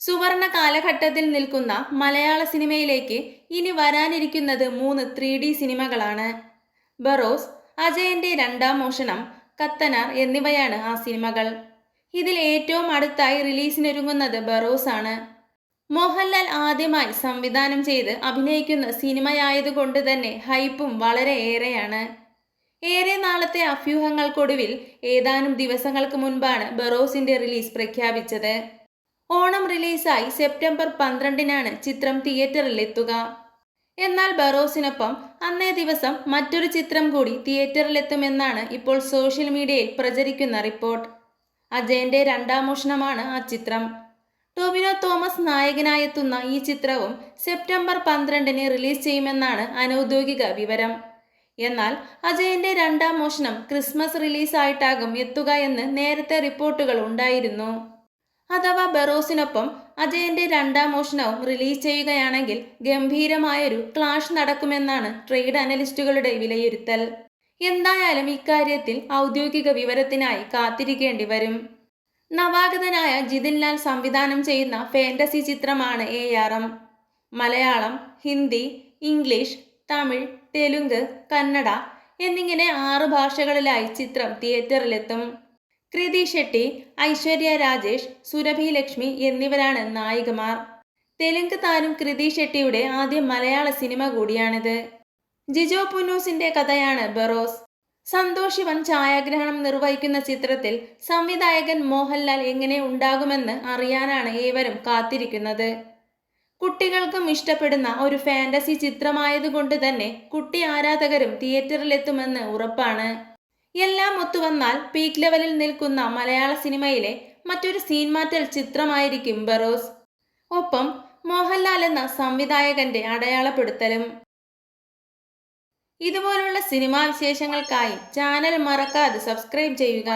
സുവർണ കാലഘട്ടത്തിൽ നിൽക്കുന്ന മലയാള സിനിമയിലേക്ക് ഇനി വരാനിരിക്കുന്നത് മൂന്ന് ത്രീ ഡി സിനിമകളാണ്. ബറോസ് അജയന്റെ രണ്ടാം മോഷണം കത്തനാർ എന്നിവയാണ് ആ സിനിമകൾ. ഇതിൽ ഏറ്റവും അടുത്തായി റിലീസിനൊരുങ്ങുന്നത് ബറോസ് ആണ്. മോഹൻലാൽ ആദ്യമായി സംവിധാനം ചെയ്ത് അഭിനയിക്കുന്ന സിനിമയായതുകൊണ്ട് തന്നെ ഹൈപ്പും വളരെ ഏറെയാണ്. ഏറെ നാളത്തെ അഭ്യൂഹങ്ങൾക്കൊടുവിൽ ഏതാനും ദിവസങ്ങൾക്ക് മുൻപാണ് ബറോസിന്റെ റിലീസ് പ്രഖ്യാപിച്ചത്. ഓണം റിലീസായി സെപ്റ്റംബർ പന്ത്രണ്ടിനാണ് ചിത്രം തിയേറ്ററിലെത്തുക. എന്നാൽ ബറോസിനൊപ്പം അന്നേ ദിവസം മറ്റൊരു ചിത്രം കൂടി തിയേറ്ററിലെത്തുമെന്നാണ് ഇപ്പോൾ സോഷ്യൽ മീഡിയയിൽ പ്രചരിക്കുന്ന റിപ്പോർട്ട്. അജയന്റെ രണ്ടാം മോഷണമാണ് ആ ചിത്രം. ടോവിനോ തോമസ് നായകനായെത്തുന്ന ഈ ചിത്രവും സെപ്റ്റംബർ പന്ത്രണ്ടിന് റിലീസ് ചെയ്യുമെന്നാണ് അനൗദ്യോഗിക വിവരം. എന്നാൽ അജയന്റെ രണ്ടാം മോഷണം ക്രിസ്മസ് റിലീസായിട്ടാകും എത്തുക എന്ന് നേരത്തെ റിപ്പോർട്ടുകൾ ഉണ്ടായിരുന്നു. അഥവാ ബറോസിനൊപ്പം അജയന്റെ രണ്ടാം മോഷണവും റിലീസ് ചെയ്യുകയാണെങ്കിൽ ഗംഭീരമായൊരു ക്ലാഷ് നടക്കുമെന്നാണ് ട്രേഡ് അനലിസ്റ്റുകളുടെ വിലയിരുത്തൽ. എന്തായാലും ഇക്കാര്യത്തിൽ ഔദ്യോഗിക വിവരത്തിനായി കാത്തിരിക്കേണ്ടി വരും. നവാഗതനായ ജിതിൻ ലാൽ സംവിധാനം ചെയ്യുന്ന ഫാന്റസി ചിത്രമാണ് A R M Malayalam Hindi English Tamil Telugu Kannada എന്നിങ്ങനെ ആറ് ഭാഷകളിലായി ചിത്രം തിയേറ്ററിലെത്തും. കൃതി ഷെട്ടി ഐശ്വര്യ രാജേഷ് സുരഭി ലക്ഷ്മി എന്നിവരാണ് നായികമാർ. തെലുങ്ക് താരം കൃതി ഷെട്ടിയുടെ ആദ്യ മലയാള സിനിമ കൂടിയാണിത്. ജിജോ പുന്നൂസിന്റെ കഥയാണ് ബറോസ്. സന്തോഷ് ശിവൻ ഛായാഗ്രഹണം നിർവഹിക്കുന്ന ചിത്രത്തിൽ സംവിധായകൻ മോഹൻലാൽ എങ്ങനെ ഉണ്ടാകുമെന്ന് അറിയാനാണ് ഏവരും കാത്തിരിക്കുന്നത്. കുട്ടികൾക്കും ഇഷ്ടപ്പെടുന്ന ഒരു ഫാന്റസി ചിത്രമായതുകൊണ്ട് തന്നെ കുട്ടി ആരാധകരും തിയേറ്ററിലെത്തുമെന്ന് ഉറപ്പാണ്. എല്ലാം ഒത്തുവന്നാൽ പീക്ക് ലെവലിൽ നിൽക്കുന്ന മലയാള സിനിമയിലെ മറ്റൊരു സീൻ മാറ്റൽ ചിത്രമായിരിക്കും ബറോസ്. ഒപ്പം മോഹൻലാൽ എന്ന സംവിധായകന്റെ അടയാളപ്പെടുത്തലും. ഇതുപോലുള്ള സിനിമാ വിശേഷങ്ങൾക്കായി ചാനൽ മറക്കാതെ സബ്സ്ക്രൈബ് ചെയ്യുക.